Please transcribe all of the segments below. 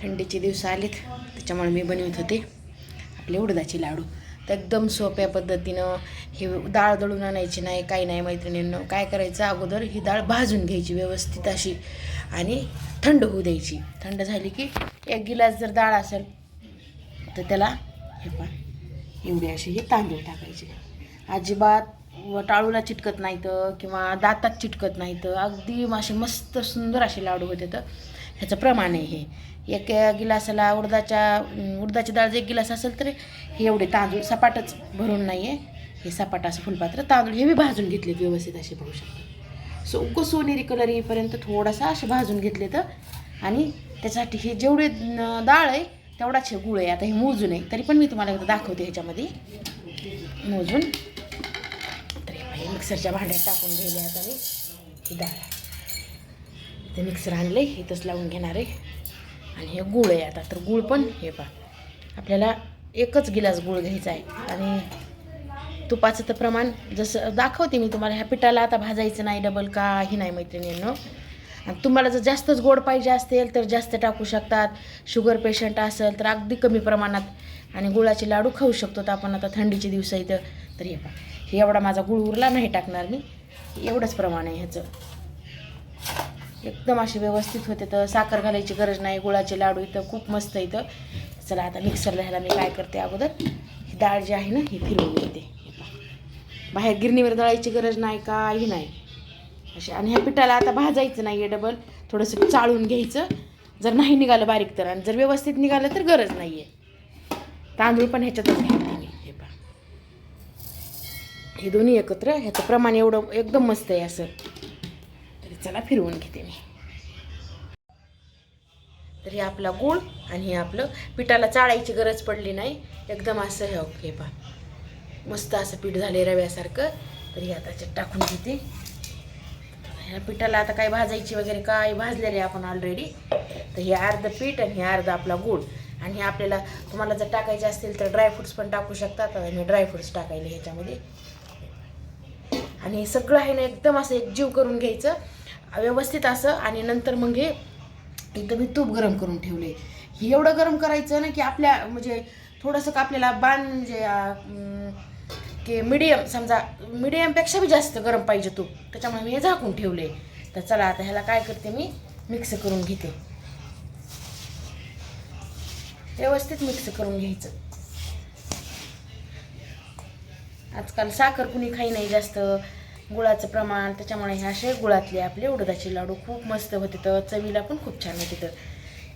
थंडीचे दिवस आलेत त्याच्यामुळे मी बनवत होते आपले उडदाचे लाडू. तर एकदम सोप्या पद्धतीनं हे डाळ दळून आणायची नाही काही नाही मैत्रिणींनं. काय करायचं? अगोदर ही डाळ भाजून घ्यायची व्यवस्थित अशी आणि थंड होऊ द्यायची. थंड झाली की एक गिलास जर डाळ असेल तर त्याला हे पा एवढे असे हे तांदूळ टाकायचे. अजिबात व टाळूला चिटकत नाहीत किंवा दातात चिटकत नाहीत. अगदी असे मस्त सुंदर असे लाडू होते तर ह्याचं प्रमाण आहे हे. एक गिलासाला उडदाच्या उडदाची डाळ एक गिलास असेल तर हे एवढे तांदूळ सपाटच भरून नाही आहे हे सपाट असं फुलपात्र. तांदूळ हे बी भाजून घेतले व्यवस्थित असे बघू शकतो. सो उगो सोनेरी कलर येईपर्यंत थोडासा असे भाजून घेतले तर आणि त्याच्यासाठी हे जेवढे डाळ आहे तेवढाच हे गुळ आहे. आता हे मोजून आहे. तरी पण मी तुम्हाला एकदा दाखवते ह्याच्यामध्ये. मोजून. तर हे मिक्सरच्या भांड्यात टाकून घ्यायला आता मी. ही डाळ. ते मिक्सर आणलं आहे इथंच लावून घेणार आहे. आणि हे गुळ आहे आता तर गुळ पण हे पा आपल्याला एकच गिलास गुळ घ्यायचा आहे. आणि तुपाचं तर प्रमाण जसं दाखवते मी तुम्हाला ह्या पिठाला आता भाजायचं नाही डबल काही नाही मैत्रिणींनो. आणि तुम्हाला जर जास्तच गोड पाहिजे असेल तर जास्त टाकू शकतात. शुगर पेशंट असेल तर अगदी कमी प्रमाणात. आणि गुळाचे लाडू खाऊ शकतो तर आपण आता थंडीचे दिवस इथं. तर हे पहा. हे एवढा माझा गुळ उरला नाही टाकणार मी. एवढंच प्रमाण आहे ह्याचं. एकदम असे व्यवस्थित होते तर साखर घालायची गरज नाही गुळाचे लाडू इथं खूप मस्त इथं. चला आता मिक्सरला ह्याला मी काय करते अगोदर ही डाळ जी आहे ना ही फिरवून घेते. बाहेर गिरणीवर दळायची गरज नाही काही नाही. अशा आणि ह्या पिठाला आता भाजायचं नाही आहे डबल थोडंसं चाळून घ्यायचं. जर नाही निघालं बारीक तर आणि जर व्यवस्थित निघालं तर गरज नाही आहे तांदूळ पण ह्याच्यातच घ्यायला मी हे पहा. हे दोन्ही एकत्र ह्याचं प्रमाण एवढं एकदम मस्त आहे असं. चला फिरवून घेते मी. तर हे आपला गूळ आणि हे आपलं पिठाला चाळायची गरज पडली नाही. एकदम असं हे ओके पहा. मस्त असं पीठ झाले रव्यासारखं. तर हे आता टाकून घेते. ह्या पिठाला आता काय भाजायची वगैरे काय भाजलेले आपण ऑलरेडी तर हे अर्ध पीठ आणि हे अर्ध आपला गूळ. आणि हे आपल्याला तुम्हाला जर टाकायचे असतील तर ड्रायफ्रुट्स पण टाकू शकतात. आणि मी ड्रायफ्रुट्स टाकायले ह्याच्यामध्ये. आणि हे सगळं आहे ना एकदम असं एकजीव करून घ्यायचं. व्यवस्थित असं आणि नंतर मग हे एकदम मी तूप गरम करून ठेवले. हे एवढं गरम करायचं ना की आपल्या म्हणजे थोडंसं का आपल्याला बाण म्हणजे की मिडियम समजा मिडियमपेक्षा बी जास्त गरम पाहिजे तूप. त्याच्यामुळे मी हे झाकून ठेवले. तर चला आता ह्याला काय करते मी? मिक्स करून घेते. व्यवस्थित मिक्स करून घ्यायचं. आजकाल साखर कुणी खाई नाही जास्त. गुळाचं प्रमाण त्याच्यामुळे हे असे गुळातले आपले उडदाचे लाडू खूप मस्त होते तर चवीला पण खूप छान होते तर.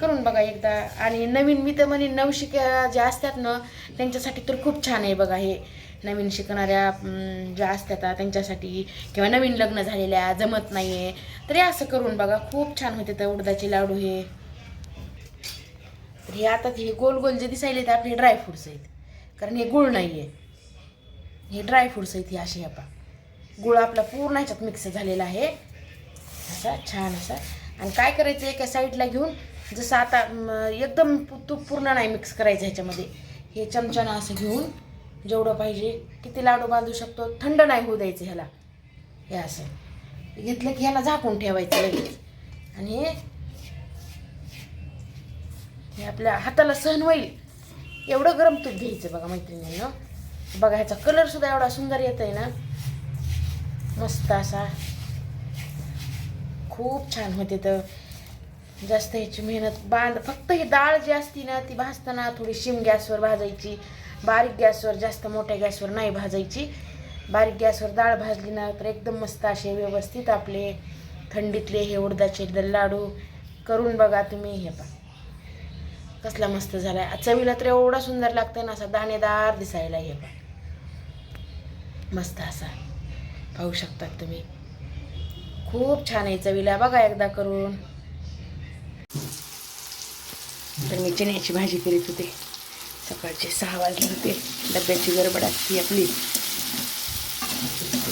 करून बघा एकदा. आणि नवीन मी तर म्हणे नवशिक्या ज्या असतात ना त्यांच्यासाठी तर खूप छान आहे बघा हे. नवीन शिकणाऱ्या ज्या असतात त्यांच्यासाठी किंवा नवीन लग्न झालेल्या जमत नाही आहे तरी असं करून बघा खूप छान होते तर उडदाचे लाडू हे. तर हे आता हे गोल गोल जे दिसायले ते आपले ड्रायफ्रुट्स आहेत. कारण हे गुळ नाही आहे हे ड्रायफ्रुट्स आहेत हे असे आपण गुळ आपला पूर्ण ह्याच्यात मिक्स झालेला आहे. असा छान असा. आणि काय करायचं एका साईडला घेऊन जसं आता एकदम तूप पूर्ण नाही मिक्स करायचं ह्याच्यामध्ये. हे चमच्यानं असं घेऊन जेवढं पाहिजे किती लाडू बांधू शकतो थंड नाही होऊ द्यायचं ह्याला. हे असं. घेतलं की ह्याला झाकून ठेवायचं लगेच. आणि हे आपल्या हाताला सहन होईल. एवढं गरम तूप घ्यायचं बघा मैत्रिणींना. बघा ह्याचा कलरसुद्धा एवढा सुंदर येत आहे ना. मस्त असा. खूप छान होते तर. जास्त ह्याची मेहनत बांध फक्त ही डाळ जी असती ना ती भाजताना थोडी शिम गॅसवर भाजायची. बारीक गॅसवर जास्त मोठ्या गॅसवर नाही भाजायची. बारीक गॅसवर डाळ भाजली ना तर एकदम मस्त असे व्यवस्थित आपले थंडीतले हे उडदाचे लाडू करून बघा तुम्ही हे पा कसला मस्त झाला. आहे चवीला तर एवढा सुंदर लागतं ना असा दाणेदार दिसायला हे पा मस्त असा. पाहू शकतात तुम्ही. खूप छान आहे चवीला. बघा एकदा करून. तर मी चण्याची भाजी करीत होते. सकाळचे सहा वाजले होते. डब्याची गडबड असते आपली.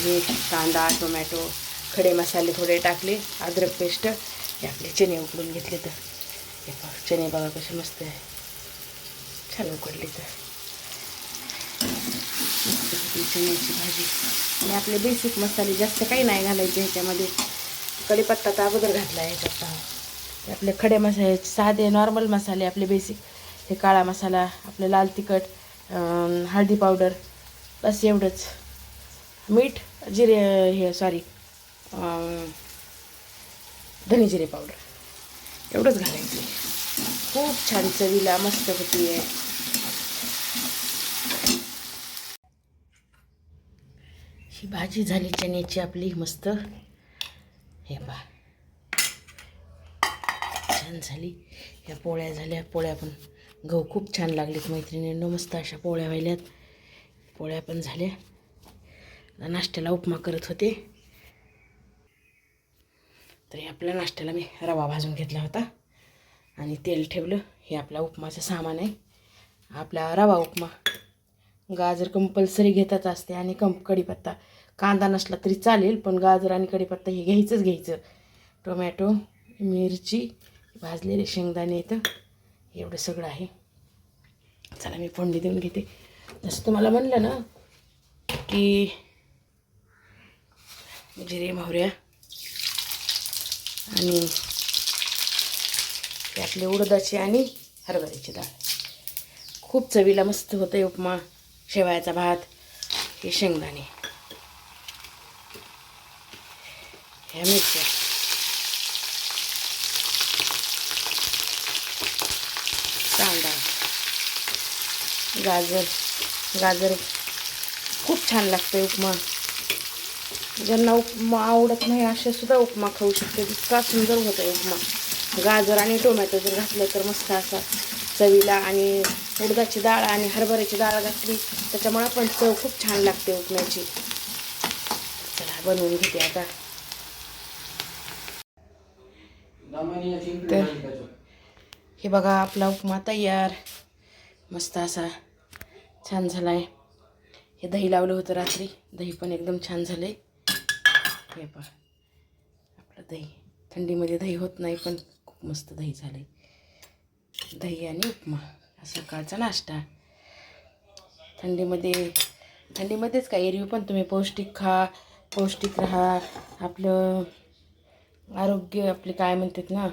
हे कांदा टोमॅटो खडे मसाले थोडे टाकले. अद्रक पेस्ट. हे आपले चणे उकडून घेतले तर. हे चणे बघा कसे मस्त आहे. छान उकडले तर. मस्त चण्याची भाजी. आणि आपले बेसिक मसाले जास्त काही नाही घालायचे ह्याच्यामध्ये. कढीपत्ताचा तर अगोदर घातला आहे ह्याच्यात पहा. हे आपले खडे मसाले साधे नॉर्मल मसाले आपले बेसिक हे काळा मसाला आपलं लाल तिखट हळदी पावडर बस एवढंच. मीठ जिरे हे सॉरी धने जिरे पावडर. एवढंच घालायचं. खूप छान चवीला मस्त होती आहे ही भाजी झाली चण्याची आपली मस्त. हे पा छान झाली. ह्या पोळ्या झाल्या. पोळ्या पण गहू खूप छान लागलेत मैत्रिणींनो. मस्त अशा पोळ्या व्हायल्यात. पोळ्या पण झाल्या. नाश्त्याला उपमा करत होते. तर आपल्या नाश्त्याला मी रवा भाजून घेतला होता. आणि तेल ठेवलं. हे आपला उपमाचं सामान आहे. आपला रवा उपमा. गाजर कंपल्सरी घेतच असते आणि कंप कढीपत्ता कांदा नसला तरी चालेल पण गाजर आणि कढीपत्ता हे घ्यायचंच घ्यायचं. टोमॅटो मिरची भाजलेले शेंगदाणे येतं एवढं सगळं आहे. चला मी फोडणी देऊन घेते. जसं तुम्हाला म्हणलं ना की म्हणजे जिरे मोहऱ्या आणि त्यातले उडदाची आणि हरभऱ्याची डाळ. खूप चवीला मस्त होतं आहे उपमा. शेवयाचा भात हे शेंगदाणे. ह्या मिरच्या. कांदा. गाजर. गाजर खूप छान लागतं उपमा. ज्यांना उपमा आवडत नाही असे सुद्धा उपमा खाऊ शकते. इतका सुंदर होता आहे उपमा. गाजर आणि टोमॅटो जर घातलं तर मस्त असा चवीला आणि उडदाची डाळ आणि हरभऱ्याची डाळ घातली त्याच्यामुळे पण चव खूप छान लागते उपम्याची चला बनवून घेते आता. तर हे बघा आपला उपमा तयार. मस्त असा छान झाला आहे हे दही लावलं होतं रात्री. दही पण एकदम छान झालं आहे हे पहा. आपलं दही. थंडीमध्ये दही होत नाही पण खूप मस्त दही झालं आहे दही आणि उपमा. सकाळचा नाश्ता. थंडीमध्ये थंडीमध्येच काय? एरवी पण तुम्ही पौष्टिक खा पौष्टिक राहा. आपलं आरोग्य आपले काय म्हणतात ना?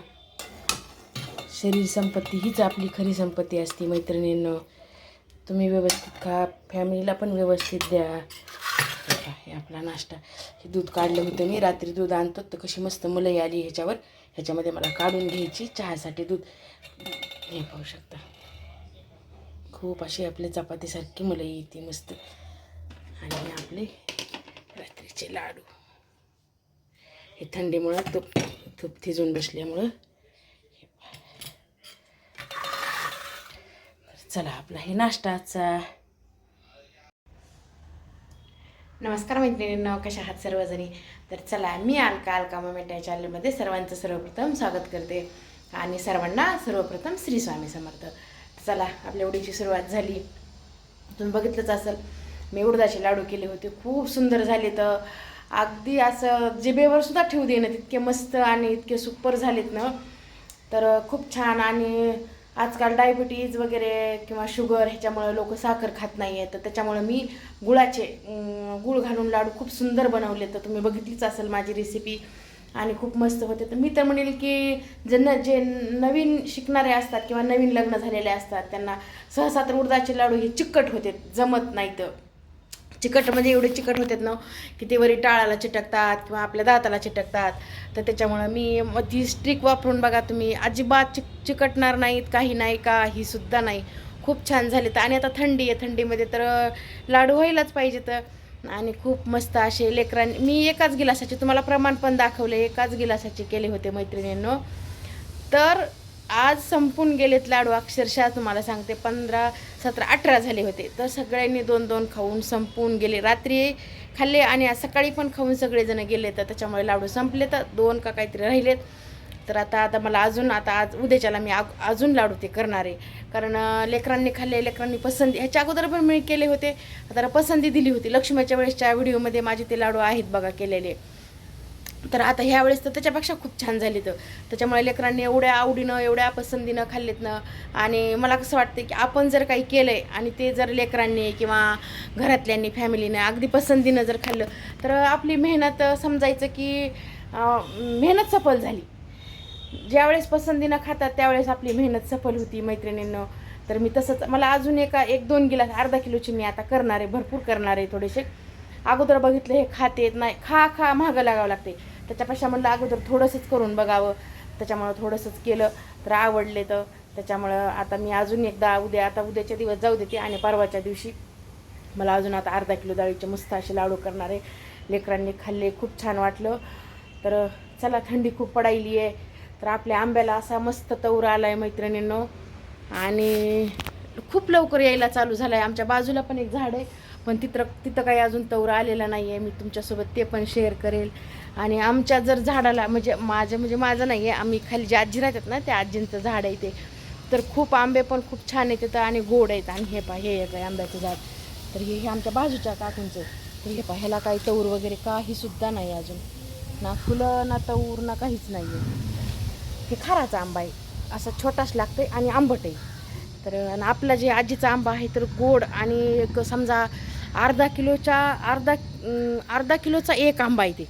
शरीर संपत्ती हीच आपली खरी संपत्ती असते मैत्रिणींनं. तुम्ही व्यवस्थित खा फॅमिलीला पण व्यवस्थित द्या. हे आपला नाश्ता. हे दूध काढलं होतं मी रात्री दूध आणतो तर कशी मस्त मुलंही आली ह्याच्यावर. ह्याच्यामध्ये मला काढून घ्यायची चहासाठी दूध. हे पाहू शकता. खूप अशी आपल्या चपातीसारखी मुलं येते मस्त. आणि आपले रात्रीचे लाडू. हे थंडीमुळं तूप तूप थिजून बसल्यामुळं चला आपला हे नाश्ताचा. नमस्कार मैत्रिणींना कशा आहात सर्वजणी? तर चला मी अलका अलका मोमेंट या चॅनलमध्ये सर्वांचं सर्वप्रथम स्वागत करते. आणि सर्वांना सर्वप्रथम श्री स्वामी समर्थ. चला आपल्या उडीची सुरुवात झाली. तुम्ही बघितलंच असेल मी उडदाचे लाडू केले होते. खूप सुंदर झाले तर. अगदी असं जिबेवर सुद्धा ठेवू दे ना तितके मस्त आणि इतके सुपर झालेत ना. तर खूप छान आणि आजकाल डायबिटीज वगैरे किंवा शुगर ह्याच्यामुळे लोक साखर खात नाही आहे तर त्याच्यामुळे मी गुळाचे गुळ घालून लाडू खूप सुंदर बनवले तर तुम्ही बघितलीच असेल माझी रेसिपी आणि खूप मस्त होते. तर मी तर म्हणेल की जे न जे नवीन शिकणारे असतात किंवा नवीन लग्न झालेले असतात त्यांना सहसा तर उडदाचे लाडू हे चिकट होते जमत नाही तर. चिकट म्हणजे एवढे चिकट होतात ना की ते वरी टाळाला चिटकतात किंवा आपल्या दाताला चिटकतात. तर त्याच्यामुळं मी मग ती स्ट्रिक वापरून बघा तुम्ही अजिबात चिक चिकटणार नाहीत काही नाही काही सुद्धा नाही. खूप छान झाले तर आणि आता थंडी आहे थंडीमध्ये तर लाडू व्हायलाच पाहिजे तर आणि खूप मस्त असे लेकरांनी मी एकाच गिलासाचे तुम्हाला प्रमाण पण दाखवले एकाच गिलासाचे केले होते मैत्रिणींनो. तर आज संपून गेलेत लाडू. अक्षरशः तुम्हाला सांगते पंधरा सतरा अठरा झाले होते. तर सगळ्यांनी दोन दोन खाऊन संपून गेले. रात्री खाल्ले आणि आज सकाळी पण खाऊन सगळेजण गेले तर त्याच्यामुळे लाडू संपले तर दोन का काहीतरी राहिलेत. तर आता आता मला अजून आता आज उद्याच्याला मी आग- अजून लाडू ते करणार आहे. कारण लेकरांनी खाल्ले लेकरांनी पसंती ह्याच्या अगोदर पण मी केले होते. आता पसंती दिली होती. लक्ष्मीच्या वेळेसच्या व्हिडिओमध्ये माझे ते लाडू आहेत बघा केलेले. तर आता ह्या वेळेस तर त्याच्यापेक्षा खूप छान झाली तर त्याच्यामुळे लेकरांनी एवढ्या आवडीनं एवढ्या पसंतीनं खाल्लेत ना. आणि मला कसं वाटतं की आपण जर काही केलं आहे आणि ते जर लेकरांनी किंवा घरातल्यांनी फॅमिलीनं अगदी पसंतीनं जर खाल्लं तर आपली मेहनत समजायचं की मेहनत सफल झाली. ज्यावेळेस पसंतीनं खातात त्यावेळेस आपली मेहनत सफल होती मैत्रिणींनं. तर मी तसंच मला अजून एका एक दोन गिलास अर्धा किलोची मी आता करणार आहे भरपूर करणार आहे थोडेसे. अगोदर बघितलं हे खाते नाही खा खा महागं लागावं लागते त्याच्यापेक्षा म्हणलं अगोदर थोडंसंच करून बघावं. त्याच्यामुळं थोडंसंच केलं तर आवडले तर. त्याच्यामुळं आता मी अजून एकदा उद्या आता उद्याच्या दिवस जाऊ देते आणि परवाच्या दिवशी मला अजून आता अर्धा किलो डाळीचे मस्त असे लाडू करणार आहे. लेकरांनी खाल्ले खूप छान वाटलं. तर चला थंडी खूप पडायली आहे तर आपल्या आंब्याला असा मस्त तौर आला आहे मैत्रिणींनो. आणि खूप लवकर यायला चालू झाला आहे आमच्या बाजूला पण एक झाड आहे पण तिथं तिथं काही अजून तौर आलेला नाही आहे मी तुमच्यासोबत ते पण शेअर करेल. आणि आमच्या जर झाडाला म्हणजे माझं म्हणजे माझं नाही आहे आम्ही खाली जे आजी राहतात ना त्या आजींचं झाड आहे ते. तर खूप आंबे पण खूप छान आहेत तिथं आणि गोड आहेत. आणि हे पा हे एक आहे आंब्याचं झाड. तर हे हे आमच्या बाजूच्या काकूंचं. तर हे पा ह्याला काही तौर वगैरे काही सुद्धा नाही अजून. ना फुलं ना तौर ना काहीच नाही आहे हे खाराचा आंबा आहे. असा छोटाच लागतंय आणि आंबट आहे. तर आणि आपला जे आजीचा आंबा आहे तर गोड आणि एक समजा अर्धा किलोच्या अर्धा अर्धा किलोचा एक आंबा आहे ते.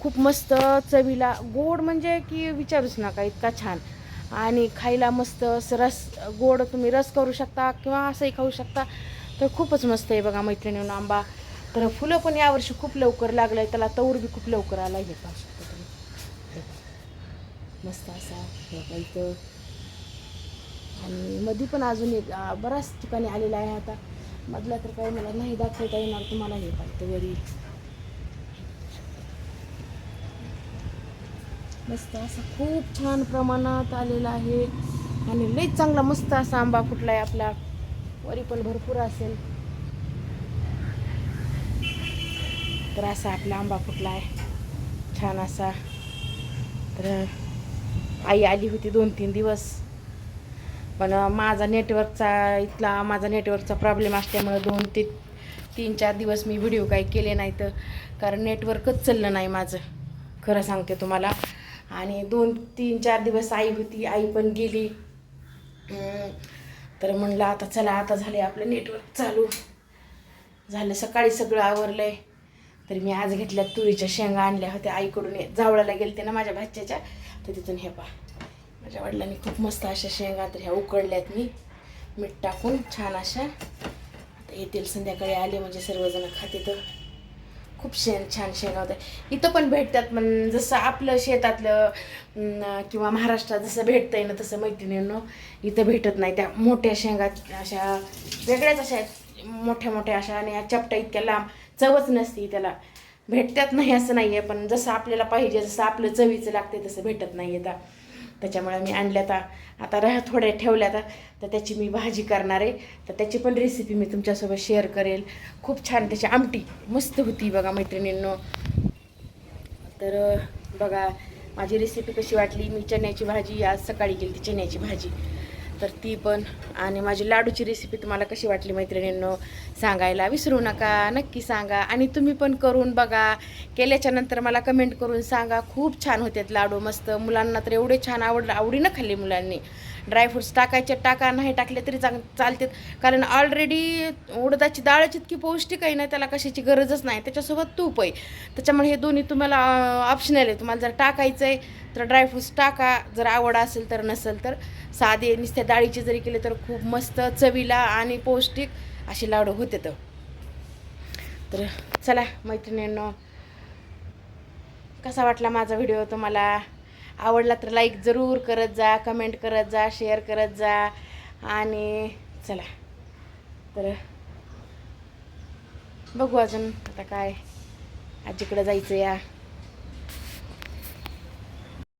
खूप मस्त चवीला गोड म्हणजे की विचारूच नका इतका छान. आणि खायला मस्त असं रस गोड तुम्ही रस करू शकता किंवा असंही खाऊ शकता तर खूपच मस्त आहे बघा मैत्रिणीनं आंबा. तर फुलं पण यावर्षी खूप लवकर लागलं आहे त्याला तौर बी खूप लवकर आला हे पाहू मस्त असा हे इथं. आणि मध्ये पण अजून एक बऱ्याच ठिकाणी आलेला आहे आता. मधला तर काही मला नाही दाखवता येणार तुम्हाला हे पाहिजे वरी. मस्त असा खूप छान प्रमाणात आलेला आहे. आणि लईच चांगला मस्त असा आंबा फुटला आहे आपला. वरी पण भरपूर असेल. तर असा आपला आंबा फुटला आहे छान असा. तर आई आली होती दोन तीन दिवस. पण माझा नेटवर्कचा इथला माझा नेटवर्कचा प्रॉब्लेम असल्यामुळं दोन ते तीन चार दिवस मी व्हिडिओ काही केले नाही तर कारण नेटवर्कच चाललं नाही माझं. खरं सांगते तुम्हाला. आणि दोन तीन चार दिवस आई होती आई पण गेली. तर म्हणलं आता चला आता झाले आपलं नेटवर्क चालू. झालं सकाळी सगळं आवरलं आहे तर मी आज घेतल्या तुरीच्या शेंगा आणल्या होत्या. आईकडून ये- जावळाला गेलते ना माझ्या भाच्याच्या. तर तिथून हे पा माझ्या वडिलांनी खूप मस्त अशा शेंगा तर ह्या उकडल्यात मी. मीठ टाकून छान अशा. आता येतील संध्याकाळी आले म्हणजे सर्वजण खाते तर खूप शेण छान शेंगा होत्या. इथं पण भेटतात पण जसं आपलं शेतातलं किंवा महाराष्ट्रात जसं भेटतं आहे ना तसं मैत्रिणींनो इथं भेटत नाही. त्या मोठ्या शेंगा अशा वेगळ्याच अशा आहेत. मोठ्या मोठ्या अशा आणि या चपट्या इतक्या लांब. चवच नसती त्याला. भेटतात नाही असं नाही आहे पण जसं आपल्याला पाहिजे जसं आपलं चवीचं लागते तसं भेटत नाही आता. त्याच्यामुळे मी आणल्या आता. आता रह थोड्या ठेवल्या आता. तर त्याची मी भाजी करणार आहे. तर त्याची पण रेसिपी मी तुमच्यासोबत शेअर करेल. खूप छान त्याची आमटी मस्त होती बघा मैत्रिणींनो. तर बघा माझी रेसिपी कशी वाटली? मी चण्याची भाजी आज सकाळी केली ती चण्याची भाजी. तर ती पण. आणि माझी लाडूची रेसिपी तुम्हाला कशी वाटली मैत्रिणींनो सांगायला विसरू नका. नक्की सांगा. आणि तुम्ही पण करून बघा. केल्याच्यानंतर मला कमेंट करून सांगा. खूप छान होतात लाडू मस्त. मुलांना तर एवढे छान आवड आवडीनं खाल्ली मुलांनी. ड्रायफ्रुट्स टाकायचे टाका नाही टाकले तरी चांग चालतात कारण ऑलरेडी उडदाची डाळच इतकी पौष्टिक आहे ना त्याला कशाची गरजच नाही. त्याच्यासोबत तूप आहे. त्याच्यामुळे हे दोन्ही तुम्हाला ऑप्शनल आहे. तुम्हाला जर टाकायचं आहे तर ड्रायफ्रुट्स टाका. जर आवड असेल तर नसेल तर. साधे नुसत्या डाळीचे जरी केले तर खूप मस्त चवीला आणि पौष्टिक असे लाडू होते तर. तर चला मैत्रिणींनो. कसा वाटला माझा व्हिडिओ तुम्हाला? आवडला तर लाईक जरूर करत जा कमेंट करत जा शेअर करत जा. आणि चला. तर बघू अजून आता काय आजीकडे जायचं या.